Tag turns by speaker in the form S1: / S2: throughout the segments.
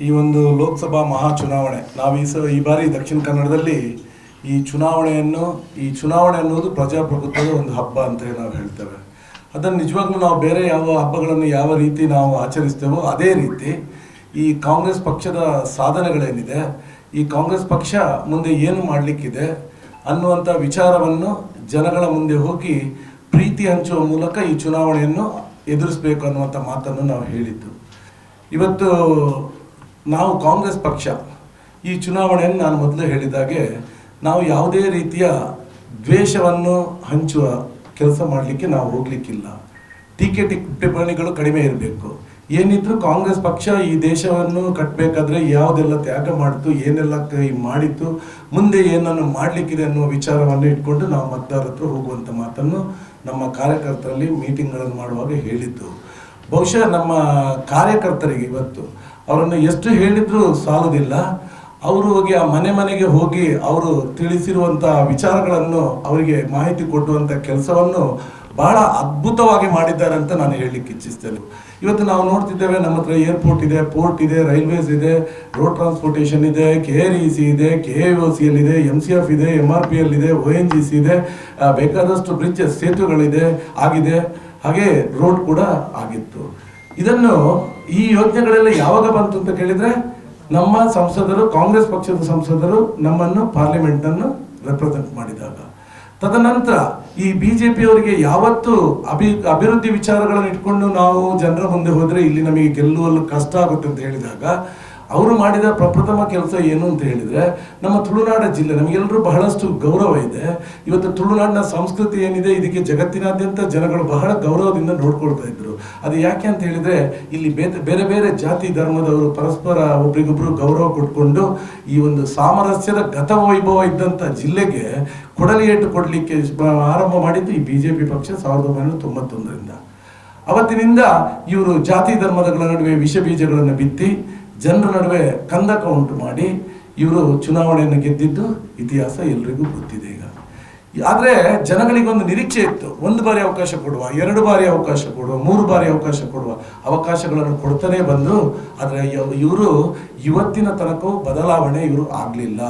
S1: ಈ ಒಂದು ಲೋಕಸಭಾ ಮಹಾ ಚುನಾವಣೆ ನಾವು ಈ ಸ ಈ ಬಾರಿ ದಕ್ಷಿಣ ಕನ್ನಡದಲ್ಲಿ ಈ ಚುನಾವಣೆಯನ್ನು, ಈ ಚುನಾವಣೆ ಅನ್ನೋದು ಪ್ರಜಾಪ್ರಭುತ್ವದ ಒಂದು ಹಬ್ಬ ಅಂತ ನಾವು ಹೇಳ್ತೇವೆ. ಅದನ್ನು ನಿಜವಾಗ್ಲೂ ನಾವು ಬೇರೆ ಯಾವ ಹಬ್ಬಗಳನ್ನು ಯಾವ ರೀತಿ ನಾವು ಆಚರಿಸ್ತೇವೋ ಅದೇ ರೀತಿ ಈ ಕಾಂಗ್ರೆಸ್ ಪಕ್ಷದ ಸಾಧನೆಗಳೇನಿದೆ, ಈ ಕಾಂಗ್ರೆಸ್ ಪಕ್ಷ ಮುಂದೆ ಏನು ಮಾಡಲಿಕ್ಕಿದೆ ಅನ್ನುವಂಥ ವಿಚಾರವನ್ನು ಜನಗಳ ಮುಂದೆ ಹೋಗಿ ಪ್ರೀತಿ ಹಂಚುವ ಮೂಲಕ ಈ ಚುನಾವಣೆಯನ್ನು ಎದುರಿಸಬೇಕು ಅನ್ನುವಂಥ ಮಾತನ್ನು ನಾವು ಹೇಳಿದ್ದು. ಇವತ್ತು ನಾವು ಕಾಂಗ್ರೆಸ್ ಪಕ್ಷ ಈ ಚುನಾವಣೆಯನ್ನು ನಾನು ಮೊದಲೇ ಹೇಳಿದಾಗೆ ನಾವು ಯಾವುದೇ ರೀತಿಯ ದ್ವೇಷವನ್ನು ಹಂಚುವ ಕೆಲಸ ಮಾಡಲಿಕ್ಕೆ ನಾವು ಹೋಗಲಿಕ್ಕಿಲ್ಲ. ಟೀಕೆ ಟಿಪ್ಪಣಿಗಳು ಕಡಿಮೆ ಇರಬೇಕು. ಏನಿದ್ರು ಕಾಂಗ್ರೆಸ್ ಪಕ್ಷ ಈ ದೇಶವನ್ನು ಕಟ್ಟಬೇಕಾದ್ರೆ ಯಾವುದೆಲ್ಲ ತ್ಯಾಗ ಮಾಡಿತು, ಏನೆಲ್ಲ ಕೈ ಮಾಡಿತ್ತು ಮುಂದೆ ಏನನ್ನು ಮಾಡಲಿಕ್ಕಿದೆ ಅನ್ನೋ ವಿಚಾರವನ್ನು ಇಟ್ಕೊಂಡು ನಾವು ಮತದಾರರ ಹತ್ರ ಹೋಗುವಂಥ ಮಾತನ್ನು ನಮ್ಮ ಕಾರ್ಯಕರ್ತರಲ್ಲಿ ಮೀಟಿಂಗ್ಗಳನ್ನು ಮಾಡುವಾಗ ಹೇಳಿದ್ದು. ಬಹುಶಃ ನಮ್ಮ ಕಾರ್ಯಕರ್ತರಿಗೆ ಇವತ್ತು ಅವರನ್ನು ಎಷ್ಟು ಹೇಳಿದರೂ ಸಾಲೋದಿಲ್ಲ. ಅವರು ಹೋಗಿ ಆ ಮನೆ ಮನೆಗೆ ಹೋಗಿ ಅವರು ತಿಳಿಸಿರುವಂಥ ವಿಚಾರಗಳನ್ನು ಅವರಿಗೆ ಮಾಹಿತಿ ಕೊಡುವಂಥ ಕೆಲಸವನ್ನು ಬಹಳ ಅದ್ಭುತವಾಗಿ ಮಾಡಿದ್ದಾರೆ ಅಂತ ನಾನು ಹೇಳಲಿಕ್ಕೆ ಇಚ್ಛಿಸ್ತೇನೆ. ಇವತ್ತು ನಾವು ನೋಡ್ತಿದ್ದೇವೆ ನಮ್ಮ ಹತ್ರ ಏರ್ಪೋರ್ಟ್ ಇದೆ ಪೋರ್ಟ್ ಇದೆ ರೈಲ್ವೇಸ್ ಇದೆ ರೋಡ್ ಟ್ರಾನ್ಸ್ಪೋರ್ಟೇಷನ್ ಇದೆ ಕೆ ಆರ್ ಇ ಸಿ ಇದೆ ಕೆ ಒ ಸಿ ಎಲ್ ಇದೆ ಎಂ ಸಿ ಎಫ್ ಇದೆ ಎಂ ಆರ್ ಪಿ ಎಲ್ ಇದೆ ಒ ಎನ್ ಜಿ ಸಿ ಇದೆ ಬೇಕಾದಷ್ಟು ಬ್ರಿಡ್ಜ್ ಸೇತುವೆಗಳಿದೆ, ಆಗಿದೆ. ಹಾಗೆ ರೋಡ್ ಕೂಡ ಆಗಿತ್ತು. ಇದನ್ನು ಈ ಯೋಜನೆಗಳೆಲ್ಲ ಯಾವಾಗ ಬಂತು ಅಂತ ಕೇಳಿದ್ರೆ ನಮ್ಮ ಸಂಸದರು, ಕಾಂಗ್ರೆಸ್ ಪಕ್ಷದ ಸಂಸದರು ನಮ್ಮನ್ನು ಪಾರ್ಲಿಮೆಂಟ್ ಅನ್ನು ರೆಪ್ರೆಸೆಂಟ್ ಮಾಡಿದಾಗ. ತದನಂತರ ಈ ಬಿಜೆಪಿಯವರಿಗೆ ಯಾವತ್ತು ಅಭಿ, ಅಭಿವೃದ್ಧಿ ವಿಚಾರಗಳನ್ನು ಇಟ್ಕೊಂಡು ನಾವು ಜನರ ಮುಂದೆ ಹೋದ್ರೆ ಇಲ್ಲಿ ನಮಗೆ ಗೆಲ್ಲುವಲ್ಲಿ ಕಷ್ಟ ಆಗುತ್ತೆ ಅಂತ ಹೇಳಿದಾಗ ಅವರು ಮಾಡಿದ ಪ್ರಪ್ರಥಮ ಕೆಲಸ ಏನು ಅಂತ ಹೇಳಿದ್ರೆ, ನಮ್ಮ ತುಳುನಾಡ ಜಿಲ್ಲೆ ನಮಗೆಲ್ಲರೂ ಬಹಳಷ್ಟು ಗೌರವ ಇದೆ. ಇವತ್ತು ತುಳುನಾಡಿನ ಸಂಸ್ಕೃತಿ ಏನಿದೆ, ಇದಕ್ಕೆ ಜಗತ್ತಿನಾದ್ಯಂತ ಜನಗಳು ಬಹಳ ಗೌರವದಿಂದ ನೋಡ್ಕೊಳ್ತಾ ಇದ್ರು. ಅದು ಯಾಕೆ ಅಂತ ಹೇಳಿದ್ರೆ, ಇಲ್ಲಿ ಬೇರೆ ಬೇರೆ ಜಾತಿ ಧರ್ಮದವರು ಪರಸ್ಪರ ಒಬ್ರಿಗೊಬ್ರು ಗೌರವ ಕೊಟ್ಕೊಂಡು ಈ ಒಂದು ಸಾಮರಸ್ಯದ ಗತವೈಭವ ಇದ್ದಂಥ ಜಿಲ್ಲೆಗೆ ಕೊಡಲಿ ಏಟು ಕೊಡಲಿಕ್ಕೆ ಆರಂಭ ಮಾಡಿದ್ದು ಈ ಬಿಜೆಪಿ ಪಕ್ಷ ಸಾವಿರದ ಒಂಬೈನೂರ ತೊಂಬತ್ತೊಂದರಿಂದ. ಅವತ್ತಿನಿಂದ ಇವರು ಜಾತಿ ಧರ್ಮದಗಳ ನಡುವೆ ವಿಷ ಬೀಜಗಳನ್ನು ಬಿತ್ತಿ ಜನರ ನಡುವೆ ಕಂದಕ ಉಂಟು ಮಾಡಿ ಇವರು ಚುನಾವಣೆಯನ್ನು ಗೆದ್ದಿದ್ದು ಇತಿಹಾಸ ಎಲ್ರಿಗೂ ಗೊತ್ತಿದೆ ಈಗ. ಆದರೆ ಜನಗಳಿಗೊಂದು ನಿರೀಕ್ಷೆ ಇತ್ತು. ಒಂದು ಬಾರಿ ಅವಕಾಶ ಕೊಡುವ, ಎರಡು ಬಾರಿ ಅವಕಾಶ ಕೊಡುವ, ಮೂರು ಬಾರಿ ಅವಕಾಶ ಕೊಡುವ ಅವಕಾಶಗಳನ್ನು ಕೊಡ್ತಾನೆ ಬಂದು ಆದರೆ ಇವರು ಇವತ್ತಿನ ತನಕವೂ ಬದಲಾವಣೆ ಇವರು ಆಗಲಿಲ್ಲ.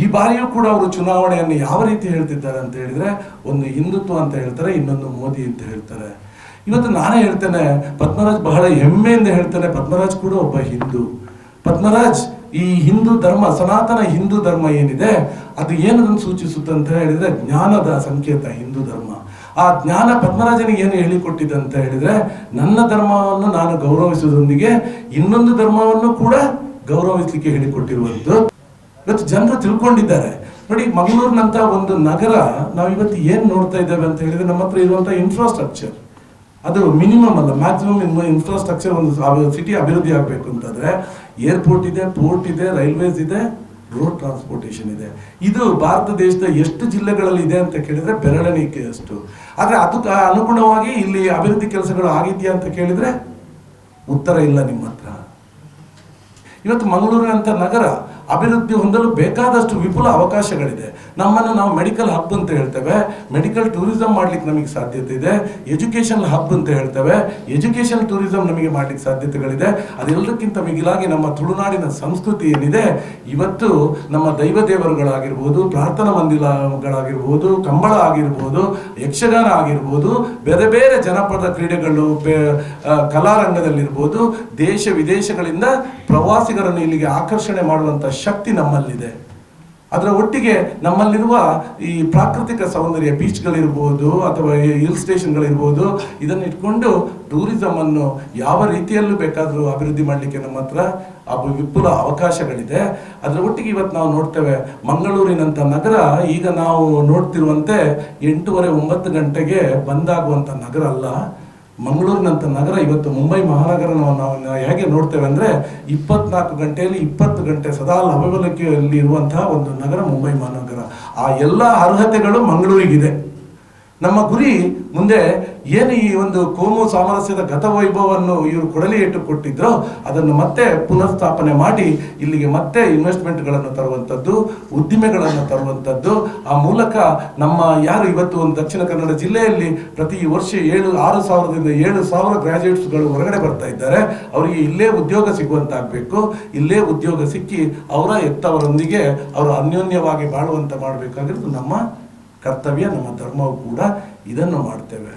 S1: ಈ ಬಾರಿಯೂ ಕೂಡ ಅವರು ಚುನಾವಣೆಯನ್ನು ಯಾವ ರೀತಿ ಹೇಳ್ತಿದ್ದಾರೆ ಅಂತ ಹೇಳಿದರೆ, ಒಂದು ಹಿಂದುತ್ವ ಅಂತ ಹೇಳ್ತಾರೆ, ಇನ್ನೊಂದು ಮೋದಿ ಅಂತ ಹೇಳ್ತಾರೆ. ಇವತ್ತು ನಾನೇ ಹೇಳ್ತೇನೆ, ಪದ್ಮರಾಜ್ ಬಹಳ ಹೆಮ್ಮೆಯಿಂದ ಹೇಳ್ತೇನೆ, ಪದ್ಮರಾಜ್ ಕೂಡ ಒಬ್ಬ ಹಿಂದೂ. ಪದ್ಮರಾಜ್, ಈ ಹಿಂದೂ ಧರ್ಮ, ಸನಾತನ ಹಿಂದೂ ಧರ್ಮ ಏನಿದೆ, ಅದು ಏನದನ್ನು ಸೂಚಿಸುತ್ತೆ ಅಂತ ಹೇಳಿದ್ರೆ, ಜ್ಞಾನದ ಸಂಕೇತ ಹಿಂದೂ ಧರ್ಮ. ಆ ಜ್ಞಾನ ಪದ್ಮರಾಜನಿಗೆ ಏನು ಹೇಳಿಕೊಟ್ಟಿದೆ ಅಂತ ಹೇಳಿದ್ರೆ, ನನ್ನ ಧರ್ಮವನ್ನು ನಾನು ಗೌರವಿಸುವುದರೊಂದಿಗೆ ಇನ್ನೊಂದು ಧರ್ಮವನ್ನು ಕೂಡ ಗೌರವಿಸಲಿಕ್ಕೆ ಹೇಳಿಕೊಟ್ಟಿರುವಂಥದ್ದು. ಇವತ್ತು ಜನರು ತಿಳ್ಕೊಂಡಿದ್ದಾರೆ. ನೋಡಿ ಮಂಗಳೂರಿನಂತ ಒಂದು ನಗರ ನಾವು ಇವತ್ತು ಏನ್ ನೋಡ್ತಾ ಇದ್ದೇವೆ ಅಂತ ಹೇಳಿದ್ರೆ, ನಮ್ಮ ಹತ್ರ ಇರುವಂತಹ ಇನ್ಫ್ರಾಸ್ಟ್ರಕ್ಚರ್ ಅದು ಮಿನಿಮಮ್ ಅಲ್ಲ ಮ್ಯಾಕ್ಸಿಮಮ್ ಇನ್ಫ್ರಾಸ್ಟ್ರಕ್ಚರ್ ಒಂದು ಸಿಟಿ ಅಭಿವೃದ್ಧಿ ಆಗಬೇಕು ಅಂತಂದರೆ ಏರ್ಪೋರ್ಟ್ ಇದೆ ಪೋರ್ಟ್ ಇದೆ ರೈಲ್ವೇಸ್ ಇದೆ ರೋಡ್ ಟ್ರಾನ್ಸ್ಪೋರ್ಟೇಷನ್ ಇದೆ. ಇದು ಭಾರತ ದೇಶದ ಎಷ್ಟು ಜಿಲ್ಲೆಗಳಲ್ಲಿ ಇದೆ ಅಂತ ಕೇಳಿದ್ರೆ ಬೆರಳೆಣಿಕೆಯಷ್ಟು ಆದರೆ ಅದಕ್ಕೆ ಅನುಗುಣವಾಗಿ ಇಲ್ಲಿ ಅಭಿವೃದ್ಧಿ ಕೆಲಸಗಳು ಆಗಿದೆಯಾ ಅಂತ ಕೇಳಿದರೆ ಉತ್ತರ ಇಲ್ಲ ನಿಮ್ಮ ಹತ್ರ. ಇವತ್ತು ಅಂತ ನಗರ ಅಭಿವೃದ್ಧಿ ಹೊಂದಲು ಬೇಕಾದಷ್ಟು ವಿಪುಲ ಅವಕಾಶಗಳಿದೆ. ನಮ್ಮನ್ನು ನಾವು ಮೆಡಿಕಲ್ ಹಬ್ ಅಂತ ಹೇಳ್ತೇವೆ. ಮೆಡಿಕಲ್ ಟೂರಿಸಂ ಮಾಡ್ಲಿಕ್ಕೆ ನಮಗೆ ಸಾಧ್ಯತೆ ಇದೆ. ಎಜುಕೇಷನ್ ಹಬ್ ಅಂತ ಹೇಳ್ತೇವೆ. ಎಜುಕೇಷನ್ ಟೂರಿಸಂ ನಮಗೆ ಮಾಡ್ಲಿಕ್ಕೆ ಸಾಧ್ಯತೆಗಳಿದೆ. ಅದೆಲ್ಲದಕ್ಕಿಂತ ಮಿಗಿಲಾಗಿ ನಮ್ಮ ತುಳುನಾಡಿನ ಸಂಸ್ಕೃತಿ ಏನಿದೆ, ಇವತ್ತು ನಮ್ಮ ದೈವ ದೇವರುಗಳಾಗಿರ್ಬೋದು, ಪ್ರಾರ್ಥನಾ ಮಂದಿರಗಳಾಗಿರ್ಬೋದು, ಕಂಬಳ ಆಗಿರ್ಬೋದು, ಯಕ್ಷಗಾನ ಆಗಿರ್ಬೋದು, ಬೇರೆ ಬೇರೆ ಜನಪದ ಕ್ರೀಡೆಗಳು ಕಲಾರಂಗದಲ್ಲಿರ್ಬೋದು, ದೇಶ ವಿದೇಶಗಳಿಂದ ಪ್ರವಾಸಿಗರನ್ನು ಇಲ್ಲಿಗೆ ಆಕರ್ಷಣೆ ಮಾಡುವಂಥ ಶಕ್ತಿ ನಮ್ಮಲ್ಲಿದೆ. ಅದರ ಒಟ್ಟಿಗೆ ನಮ್ಮಲ್ಲಿರುವ ಈ ಪ್ರಾಕೃತಿಕ ಸೌಂದರ್ಯ ಬೀಚ್ಗಳಿರ್ಬೋದು ಅಥವಾ ಹಿಲ್ ಸ್ಟೇಷನ್ಗಳಿರ್ಬೋದು ಇದನ್ನು ಇಟ್ಕೊಂಡು ಟೂರಿಸಮನ್ನು ಯಾವ ರೀತಿಯಲ್ಲೂ ಬೇಕಾದರೂ ಅಭಿವೃದ್ಧಿ ಮಾಡಲಿಕ್ಕೆ ನಮ್ಮ ಹತ್ರ ವಿಪುಲ ಅವಕಾಶಗಳಿದೆ. ಅದರ ಒಟ್ಟಿಗೆ ಇವತ್ತು ನಾವು ನೋಡ್ತೇವೆ ಮಂಗಳೂರಿನಂಥ ನಗರ, ಈಗ ನಾವು ನೋಡ್ತಿರುವಂತೆ ಎಂಟೂವರೆ ಒಂಬತ್ತು ಗಂಟೆಗೆ ಬಂದಾಗುವಂಥ ನಗರ ಅಲ್ಲ. ಮಂಗಳೂರಿನಂಥ ನಗರ ಇವತ್ತು ಮುಂಬೈ ಮಹಾನಗರ ನಾವು ಹೇಗೆ ನೋಡ್ತೇವೆ ಅಂದರೆ ಇಪ್ಪತ್ನಾಲ್ಕು ಗಂಟೆಯಲ್ಲಿ ಇಪ್ಪತ್ತು ಗಂಟೆ ಸದಾ ಲಭ್ಯವಲಕೆಯಲ್ಲಿ ಇರುವಂತಹ ಒಂದು ನಗರ ಮುಂಬೈ ಮಹಾನಗರ. ಆ ಎಲ್ಲ ಅರ್ಹತೆಗಳು ಮಂಗಳೂರಿಗಿದೆ. ನಮ್ಮ ಗುರಿ ಮುಂದೆ ಏನು ಈ ಒಂದು ಕೋಮು ಸಾಮರಸ್ಯದ ಗತವೈಭವವನ್ನು ಇವರು ಕೊಡಲಿ ಇಟ್ಟು ಕೊಟ್ಟಿದ್ರೋ ಅದನ್ನು ಮತ್ತೆ ಪುನರ್ಸ್ಥಾಪನೆ ಮಾಡಿ ಇಲ್ಲಿಗೆ ಮತ್ತೆ ಇನ್ವೆಸ್ಟ್ಮೆಂಟ್ಗಳನ್ನು ತರುವಂಥದ್ದು, ಉದ್ದಿಮೆಗಳನ್ನು ತರುವಂಥದ್ದು. ಆ ಮೂಲಕ ನಮ್ಮ ಯಾರು ಇವತ್ತು ಒಂದು ದಕ್ಷಿಣ ಕನ್ನಡ ಜಿಲ್ಲೆಯಲ್ಲಿ ಪ್ರತಿ ವರ್ಷ ಏಳು, ಆರು ಸಾವಿರದಿಂದ ಏಳು ಸಾವಿರ ಗ್ರಾಜುಯೇಟ್ಸ್ಗಳು ಹೊರಗಡೆ ಬರ್ತಾ ಇದ್ದಾರೆ. ಅವರಿಗೆ ಇಲ್ಲೇ ಉದ್ಯೋಗ ಸಿಗುವಂತಾಗಬೇಕು. ಇಲ್ಲೇ ಉದ್ಯೋಗ ಸಿಕ್ಕಿ ಅವರ ಎತ್ತವರೊಂದಿಗೆ ಅವರು ಅನ್ಯೋನ್ಯವಾಗಿ ಬಾಳುವಂತ ಮಾಡಬೇಕಾಗಿರೋದು ನಮ್ಮ ಕರ್ತವ್ಯ, ನಮ್ಮ ಧರ್ಮವು ಕೂಡ ಇದನ್ನು ಮಾಡ್ತೇವೆ.